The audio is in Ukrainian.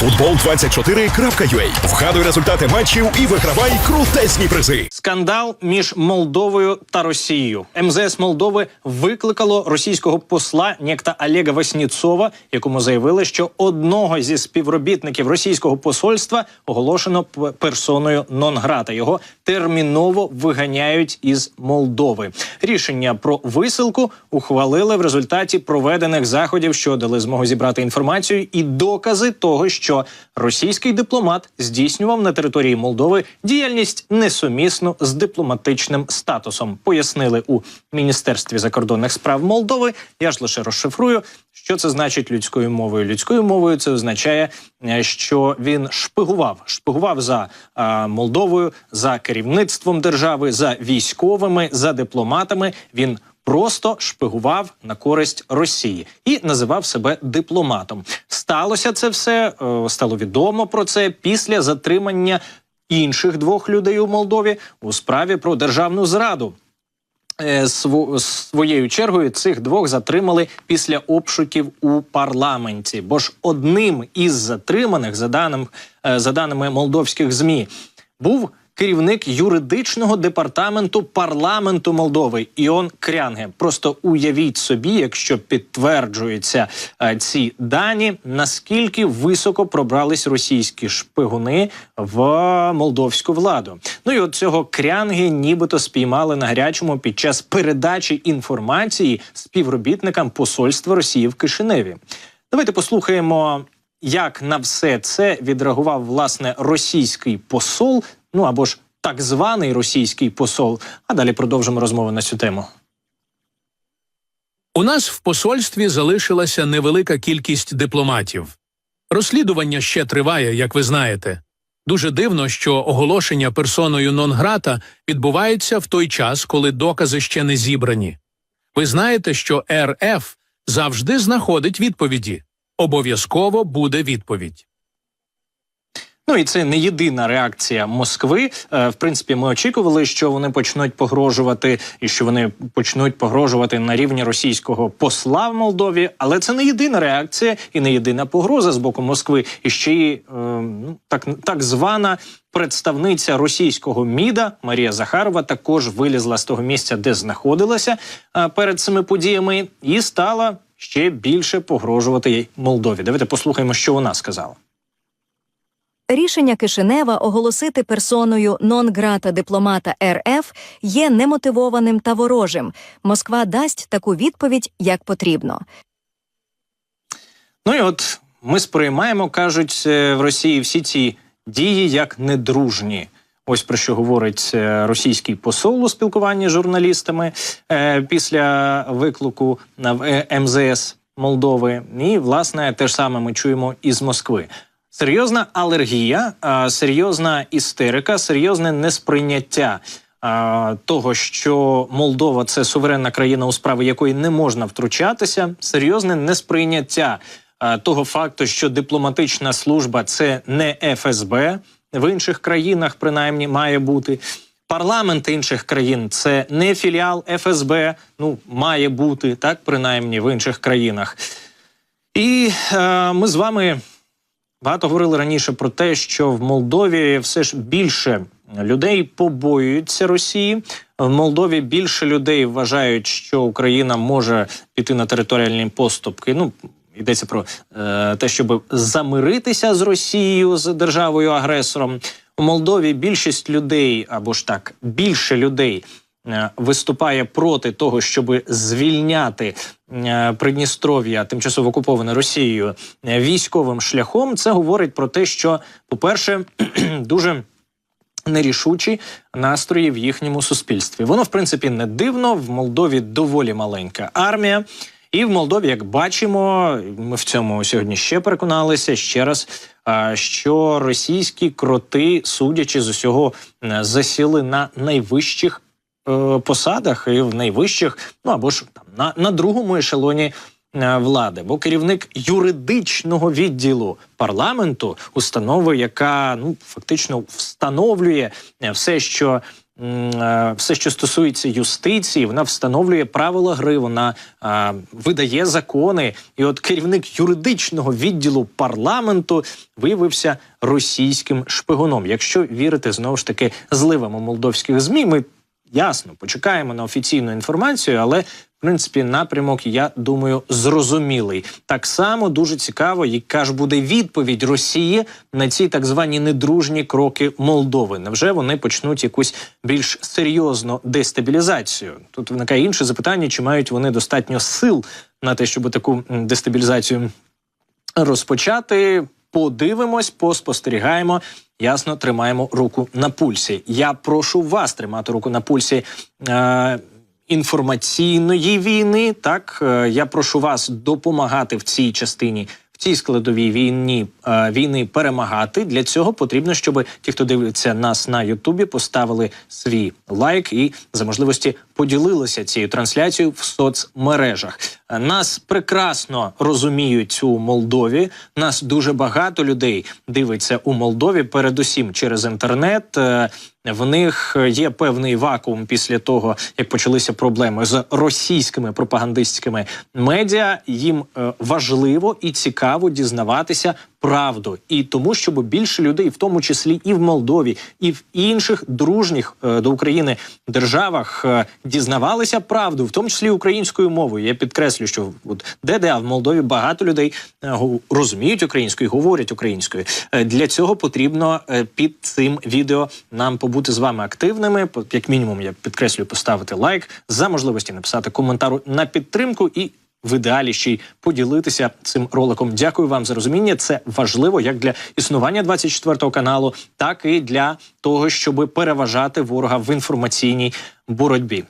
Футбол24.ua. Вгадуй результати матчів і вигравай крутесні призи. Скандал між Молдовою та Росією. МЗС Молдови викликало російського посла некта Олега Васнєцова, якому заявили, що одного зі співробітників російського посольства оголошено персоною нон-грата. Його терміново виганяють із Молдови. Рішення про висилку ухвалили в результаті проведених заходів, що дали змогу зібрати інформацію і докази того, що російський дипломат здійснював на території Молдови діяльність несумісну з дипломатичним статусом. Пояснили у міністерстві закордонних справ Молдови. Я ж лише розшифрую, що це значить людською мовою. Людською мовою це означає, е, що він шпигував, шпигував за е, Молдовою, за керівництвом держави, за військовими, за дипломатами. Він просто шпигував на користь Росії і називав себе дипломатом. Сталося це все, е, стало відомо про це після затримання інших двох людей у Молдові у справі про державну зраду. Е, Своєю чергою цих двох затримали після обшуків у парламенті. Бо ж одним із затриманих, за даним е, за даними молдовських змі, був керівник юридичного департаменту парламенту Молдови Іон Крянге. Просто уявіть собі, якщо підтверджуються е, ці дані, наскільки високо пробрались російські шпигуни в молдовську владу. Ну і от цього крянги нібито спіймали на гарячому під час передачі інформації співробітникам посольства Росії в Кишиневі. Давайте послухаємо, як на все це відреагував власне російський посол, ну або ж так званий російський посол. А далі продовжимо розмову на цю тему. У нас в посольстві залишилася невелика кількість дипломатів. Розслідування ще триває, як ви знаєте. Дуже дивно, що оголошення персоною нон-грата відбувається в той час, коли докази ще не зібрані. Ви знаєте, що РФ завжди знаходить відповіді. Обов'язково буде відповідь. Ну і це не єдина реакція Москви. Е, В принципі, ми очікували, що вони почнуть погрожувати, і що вони почнуть погрожувати на рівні російського посла в Молдові. Але це не єдина реакція і не єдина погроза з боку Москви. І ще й е, ну, так, так звана представниця російського МІДа Марія Захарова також вилізла з того місця, де знаходилася е, перед цими подіями, і стала ще більше погрожувати Молдові. Давайте послухаємо, що вона сказала. Рішення Кишинева оголосити персоною нон-грата дипломата РФ є немотивованим та ворожим. Москва дасть таку відповідь, як потрібно. Ну і от ми сприймаємо, кажуть е, в Росії всі ці дії як недружні. Ось про що говорить е, російський посол у спілкуванні з журналістами е, після виклику на е, МЗС Молдови. І власне те ж саме ми чуємо із Москви. Серйозна алергія, серйозна істерика, серйозне несприйняття того, що Молдова це суверенна країна, у справи якої не можна втручатися, серйозне несприйняття того факту, що дипломатична служба це не ФСБ в інших країнах, принаймні, має бути. Парламент інших країн це не філіал ФСБ, ну має бути так, принаймні в інших країнах. І е, ми з вами Багато говорили раніше про те, що в Молдові все ж більше людей побоюються Росії. В Молдові більше людей вважають, що Україна може піти на територіальні поступки. Ну йдеться про е, те, щоб замиритися з Росією з державою агресором. У Молдові більшість людей або ж так більше людей виступає проти того, щоб звільняти е, Придністров'я, тимчасово окуповане Росією е, військовим шляхом. Це говорить про те, що, по-перше, дуже нерішучі настрої в їхньому суспільстві. Воно, в принципі, не дивно. В Молдові доволі маленька армія. І в Молдові, як бачимо, ми в цьому сьогодні ще переконалися ще раз, що російські кроти, судячи з усього, е, засіли на найвищих е, посадах і в найвищих, ну або ж там на, на другому ешелоні е, влади. Бо керівник юридичного відділу парламенту, установи, яка ну фактично встановлює е, все, що е, все, що стосується юстиції, вона встановлює правила гри, вона е, видає закони. І от керівник юридичного відділу парламенту виявився російським шпигуном. Якщо вірити знову ж таки зливам у молдовських змі, ми ясно почекаємо на офіційну інформацію, але в принципі напрямок, я думаю, зрозумілий. Так само дуже цікаво, яка ж буде відповідь Росії на ці так звані недружні кроки Молдови. Невже вони почнуть якусь більш серйозну дестабілізацію? Тут виникає інше запитання: чи мають вони достатньо сил на те, щоб таку дестабілізацію розпочати? Подивимось, поспостерігаємо. Ясно, тримаємо руку на пульсі. Я прошу вас тримати руку на пульсі. Е- Інформаційної війни, так Е, я прошу вас допомагати в цій частині, цій складовій війні е, війни перемагати. Для цього потрібно, щоб ті, хто дивиться нас на Ютубі, поставили свій лайк і за можливості поділилися цією трансляцією в соцмережах. Е, Нас прекрасно розуміють у Молдові. Нас дуже багато людей дивиться у Молдові, передусім через інтернет. В них є певний вакуум після того, як почалися проблеми з російськими пропагандистськими медіа. Їм е, важливо і цікаво дізнаватися правду, і тому, щоб більше людей, в тому числі і в Молдові, і в інших дружніх е, до України державах, е, дізнавалися правду, в тому числі українською мовою. Я підкреслю, що от ДДА в Молдові багато людей е, розуміють українською, говорять українською. Е, Для цього потрібно під цим відео нам побути з вами активними. Як мінімум, я підкреслюю, поставити лайк за можливості написати коментар на підтримку і. В ідеалі ще й поділитися цим роликом. Дякую вам за розуміння. Це важливо як для існування 24 каналу, так і для того, щоб переважати ворога в інформаційній боротьбі.